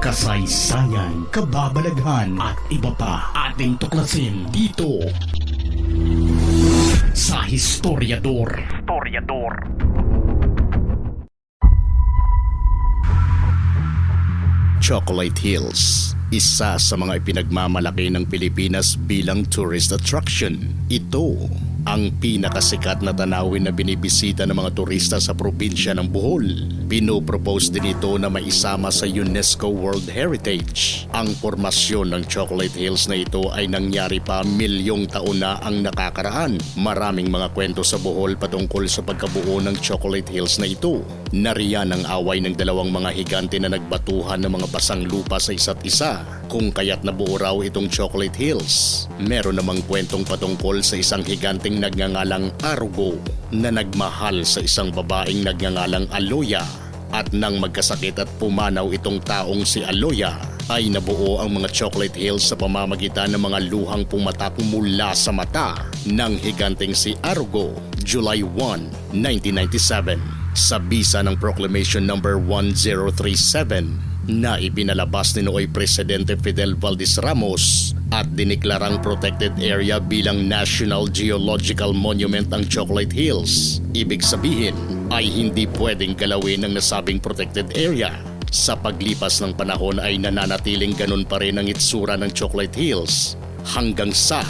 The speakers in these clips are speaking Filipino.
kasaysayan, kababalaghan at iba pa ating tuklasin dito sa Historiador. Historiador. Chocolate Hills, isa sa mga ipinagmamalaki ng Pilipinas bilang tourist attraction. Ito ang pinakasikat na tanawin na binibisita ng mga turista sa probinsya ng Bohol. Pinopropose din ito na maisama sa UNESCO World Heritage. Ang formasyon ng Chocolate Hills na ito ay nangyari pa milyong taon na ang nakakaraan. Maraming mga kwento sa Bohol patungkol sa pagkabuo ng Chocolate Hills na ito. Nariyan ang away ng dalawang mga higante na nagbatuhan ng mga basang lupa sa isa't isa. Kung kaya't nabuo raw itong Chocolate Hills. Meron namang kwentong patungkol sa isang higanteng nagngangalang Argo na nagmahal sa isang babaeng nagngangalang Aloya. At nang magkasakit at pumanaw itong taong si Aloya, ay nabuo ang mga Chocolate Hills sa pamamagitan ng mga luhang pumatak mula sa mata ng higanteng si Argo, July 1, 1997 sa bisa ng Proclamation Number 1037 na ipinalabas ni nooy Presidente Fidel Valdez Ramos at diniklarang protected area bilang National Geological Monument ang Chocolate Hills. Ibig sabihin ay hindi pwedeng galawin ng nasabing protected area. Sa paglipas ng panahon ay nananatiling ganun pa rin ang itsura ng Chocolate Hills hanggang sa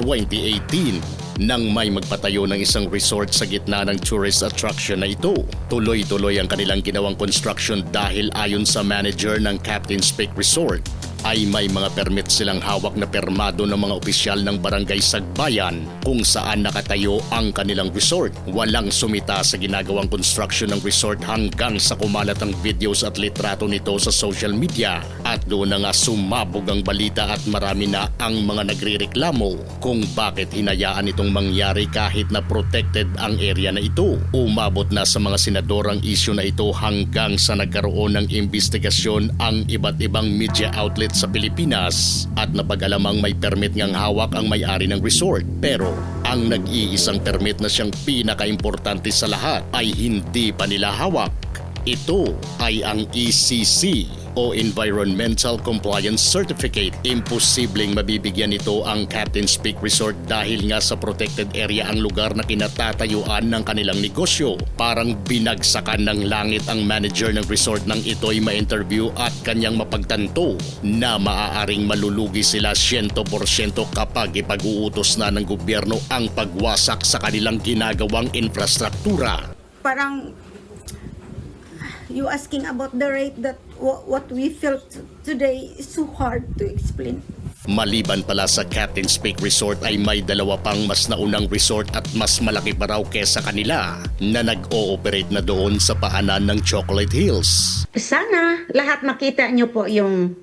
2018 nang may magpatayo ng isang resort sa gitna ng tourist attraction na ito. Tuloy-tuloy ang kanilang ginawang construction dahil ayon sa manager ng Captain's Peak Resort ay may mga permit silang hawak na permado ng mga opisyal ng barangay Sagbayan kung saan nakatayo ang kanilang resort. Walang sumita sa ginagawang construction ng resort hanggang sa kumalat ang videos at litrato nito sa social media. At doon na nga sumabog ang balita at marami na ang mga nagrireklamo kung bakit hinayaan itong mangyari kahit na protected ang area na ito. Umabot na sa mga senador ang isyu na ito hanggang sa nagkaroon ng investigasyon ang iba't ibang media outlet sa Pilipinas at napag-alamang may permit ngang hawak ang may-ari ng resort. Pero ang nag-iisang permit na siyang pinakaimportante sa lahat ay hindi pa nila hawak. Ito ay ang ECC o Environmental Compliance Certificate. Imposibleng mabibigyan ito ang Captain's Peak Resort dahil nga sa protected area ang lugar na kinatatayuan ng kanilang negosyo. Parang binagsakan ng langit ang manager ng resort nang ito'y ma-interview at kanyang mapagtanto na maaaring malulugi sila 100% kapag ipag-uutos na ng gobyerno ang pagwasak sa kanilang ginagawang infrastruktura. parang you asking about the rate that wha- what we felt today is so hard to explain. Maliban pala sa Captain's Peak Resort ay may dalawa pang mas naunang resort at mas malaki pa raw kesa kanila na nag-ooperate na doon sa paanan ng Chocolate Hills. Sana lahat makita nyo po yung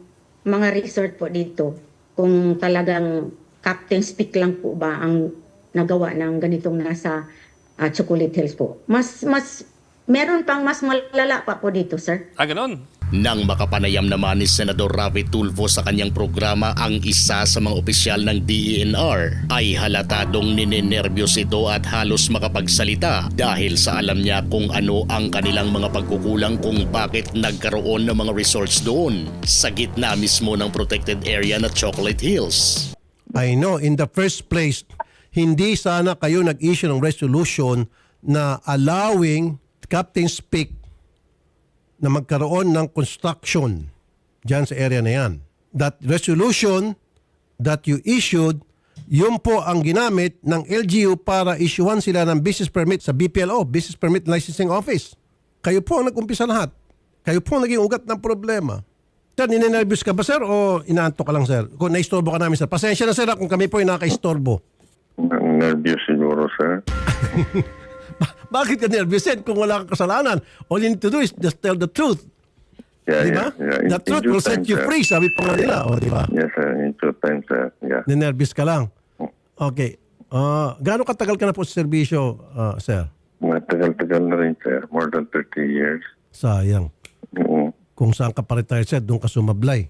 mga resort po dito. Kung talagang Captain Speak lang po ba ang nagawa ng ganitong nasa ah, Chocolate Hills po. Mas, mas, meron pang mas malala pa po dito, sir. Ah, ganon. Nang makapanayam naman ni Senador Ravi Tulfo sa kanyang programa ang isa sa mga opisyal ng DENR ay halatadong ninenervyos ito at halos makapagsalita dahil sa alam niya kung ano ang kanilang mga pagkukulang kung bakit nagkaroon ng mga resorts doon sa gitna mismo ng protected area na Chocolate Hills. I know, in the first place, hindi sana kayo nag-issue ng resolution na allowing Captain Speak na magkaroon ng construction dyan sa area na yan. That resolution that you issued, yun po ang ginamit ng LGU para issuehan sila ng business permit sa BPLO, Business Permit Licensing Office. Kayo po ang nag-umpisa lahat. Kayo po ang naging ugat ng problema. Sir, ninenervous ka ba sir o inaantok ka lang sir? Kung naistorbo ka namin sir. Pasensya na sir kung kami po yung nakaistorbo. Ang nervous siguro, sir. Ba- bakit ka nervous kung wala kang kasalanan? All you need to do is just tell the truth. Yeah, di ba? yeah, yeah. In- The in truth due will set time, you sir. free, sabi pa nga nila. O, di ba? Yes, sir. In two times, sir. Yeah. Ninervous ka lang. Okay. Uh, gaano katagal ka na po sa serbisyo, ah, sir? Matagal-tagal na rin, sir. More than 30 years. Sayang. Oo. Kung saan ka pa retire sir, doon ka sumablay.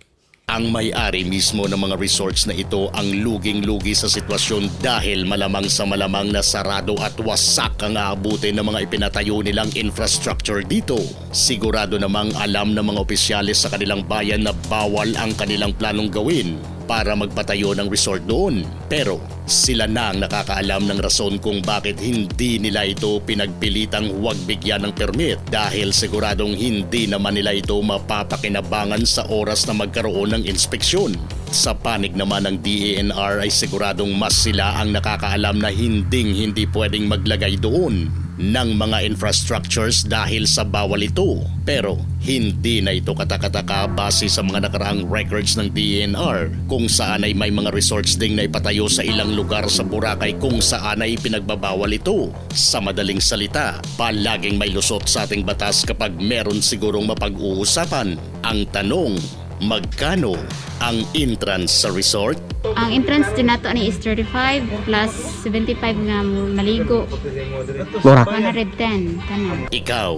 Ang may-ari mismo ng mga resorts na ito ang luging-lugi sa sitwasyon dahil malamang sa malamang na sarado at wasak ang aabutin ng mga ipinatayo nilang infrastructure dito. Sigurado namang alam ng mga opisyalis sa kanilang bayan na bawal ang kanilang planong gawin para magpatayo ng resort doon. Pero sila na ang nakakaalam ng rason kung bakit hindi nila ito pinagpilitang huwag bigyan ng permit dahil siguradong hindi naman nila ito mapapakinabangan sa oras na magkaroon ng inspeksyon. Sa panig naman ng DENR ay siguradong mas sila ang nakakaalam na hinding hindi pwedeng maglagay doon ng mga infrastructures dahil sa bawal ito. Pero hindi na ito katakataka base sa mga nakaraang records ng DENR kung saan ay may mga resorts ding na ipatayo sa ilang lugar sa Boracay kung saan ay pinagbabawal ito. Sa madaling salita, palaging may lusot sa ating batas kapag meron sigurong mapag-uusapan. Ang tanong, magkano ang entrance sa resort? Ang entrance din nato ni is 35 plus 75 nga maligo. Mura. 110 tanan. Ikaw,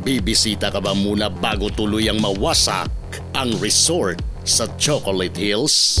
bibisita ka ba muna bago tuluyang mawasak ang resort sa Chocolate Hills?